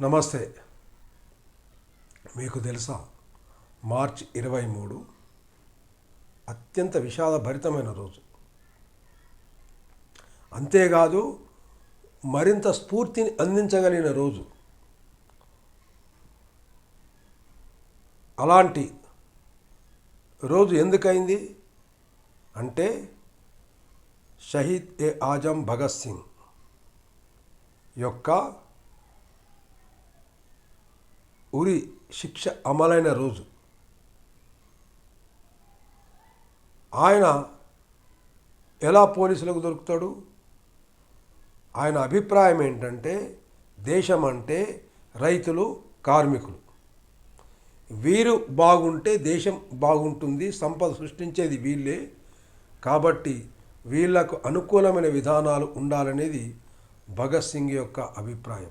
నమస్తే. మీకు తెలుసా మార్చ్ ఇరవై మూడు అత్యంత విషాదభరితమైన రోజు. అంతేకాదు మరింత స్ఫూర్తిని అందించగలిగిన రోజు. అలాంటి రోజు ఎందుకైంది అంటే షహీద్ ఏ ఆజం భగత్ సింగ్ యొక్క ఉరి శిక్ష అమలైన రోజు. ఆయన ఎలా పోలీసులకు దొరుకుతాడు? ఆయన అభిప్రాయం ఏంటంటే దేశం అంటే రైతులు కార్మికులు. వీరు బాగుంటే దేశం బాగుంటుంది సంపద సృష్టించేది వీళ్ళే. కాబట్టి వీళ్ళకు అనుకూలమైన విధానాలు ఉండాలనేది భగత్ సింగ్ యొక్క అభిప్రాయం.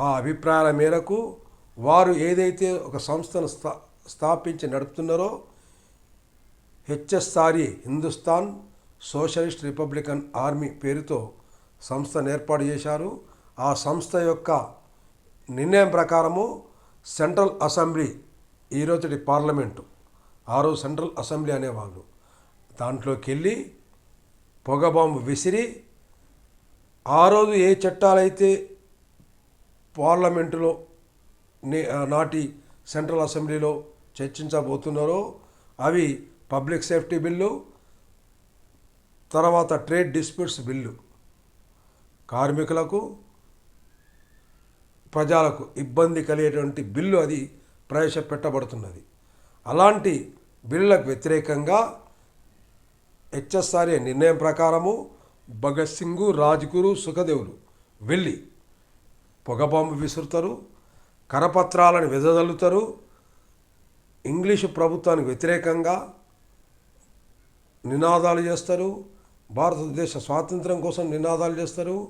ఆ అభిప్రాయాల మేరకు వారు ఏదైతే ఒక సంస్థను స్థా స్థాపించి నడుపుతున్నారో HSRE Hindustan Socialist Republican Army పేరుతో సంస్థను ఏర్పాటు చేశారు. ఆ సంస్థ యొక్క నిర్ణయం ప్రకారము సెంట్రల్ అసెంబ్లీ ఈరోజుటి పార్లమెంటు. ఆ రోజు సెంట్రల్ అసెంబ్లీ అనేవాళ్ళు. దాంట్లోకి వెళ్ళి పొగ బాంబు విసిరి ఆ రోజు ఏ చట్టాలైతే పార్లమెంటులో నాటి సెంట్రల్ అసెంబ్లీలో చర్చించబోతున్నారో అవి పబ్లిక్ సేఫ్టీ బిల్లు తర్వాత ట్రేడ్ డిస్ప్యూట్స్ బిల్లు. కార్మికులకు ప్రజలకు ఇబ్బంది కలిగేటువంటి బిల్లు అది ప్రవేశపెట్టబడుతున్నది. అలాంటి బిల్లులకు వ్యతిరేకంగా హెచ్ఎస్ఆర్ఏ నిర్ణయం ప్రకారము భగత్ సింగు రాజ్గురు సుఖదేవులు వెళ్ళి పొగబాంబు విసురుతారు కరపత్రాలను వెదజల్లుతారు. ఇంగ్లీషు ప్రభుత్వానికి వ్యతిరేకంగా నినాదాలు చేస్తారు. భారతదేశ స్వాతంత్రం కోసం నినాదాలు చేస్తారు.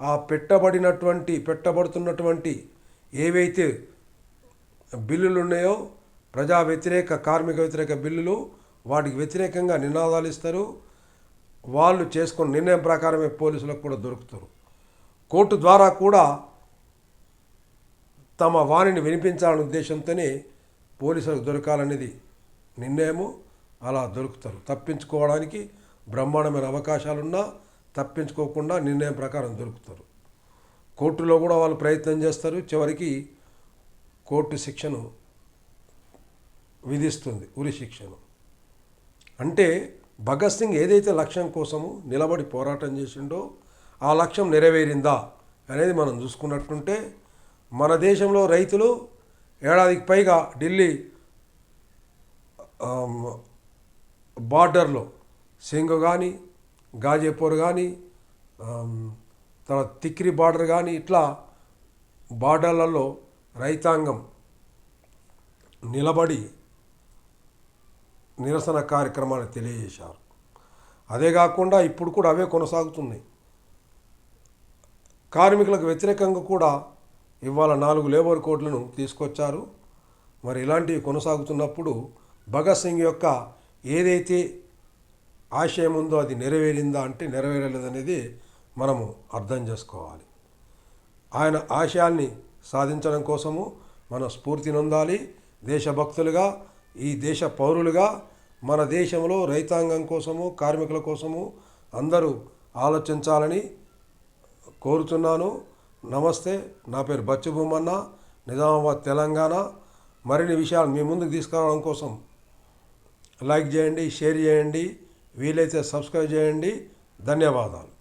ఆ పెట్టబడినటువంటి పెట్టబడుతున్నటువంటి ఏవైతే బిల్లులు ఉన్నాయో ప్రజా వ్యతిరేక కార్మిక వ్యతిరేక బిల్లులు వాటికి వ్యతిరేకంగా నినాదాలు ఇస్తారు. వాళ్ళు చేసుకున్న నిర్ణయం ప్రకారమే పోలీసులకు కూడా దొరుకుతారు. కోర్టు ద్వారా కూడా తమ వాణిని వినిపించాలనే ఉద్దేశంతోనే పోలీసులకు దొరకాలనేది నిర్ణయము. అలా దొరుకుతారు. తప్పించుకోవడానికి బ్రహ్మాండమైన అవకాశాలున్నా తప్పించుకోకుండా నిర్ణయం ప్రకారం దొరుకుతారు. కోర్టులో కూడా వాళ్ళు ప్రయత్నం చేస్తారు. చివరికి కోర్టు శిక్షను విధిస్తుంది. ఉరి శిక్షను. అంటే భగత్ సింగ్ ఏదైతే లక్ష్యం కోసము నిలబడి పోరాటం చేసిండో ఆ లక్ష్యం నెరవేరిందా అనేది మనం చూసుకున్నట్టుంటే మన దేశంలో రైతులు ఏడాదికి పైగా ఢిల్లీ బార్డర్లో సింగ్ కానీ గాజేపూర్ కానీ తర్వాత తిక్రి బార్డర్ కానీ ఇట్లా బార్డర్లలో రైతాంగం నిలబడి నిరసన కార్యక్రమాన్ని తెలియజేశారు. అదే కాకుండా ఇప్పుడు కూడా అవే కొనసాగుతున్నాయి. కార్మికులకు వ్యతిరేకంగా కూడా ఇవాళ నాలుగు లేబర్ కోడ్లను తీసుకొచ్చారు. మరి ఇలాంటివి కొనసాగుతున్నప్పుడు భగత్ సింగ్ యొక్క ఏదైతే ఆశయం ఉందో అది నెరవేరిందా అంటే నెరవేరలేదనేది మనము అర్థం చేసుకోవాలి. ఆయన ఆశయాల్ని సాధించడం కోసము మనం స్ఫూర్తి నొందాలి. దేశభక్తులుగా ఈ దేశ పౌరులుగా మన దేశంలో రైతాంగం కోసము కార్మికుల కోసము అందరూ ఆలోచించాలని కోరుతున్నాను. నమస్తే నా పేరు బచ్చుభూమన్న నిజామాబాద్ తెలంగాణ. మరిన్ని విషయాలు మీ ముందుకు తీసుకురావడం కోసం లైక్ చేయండి షేర్ చేయండి వీలైతే సబ్స్క్రైబ్ చేయండి. ధన్యవాదాలు.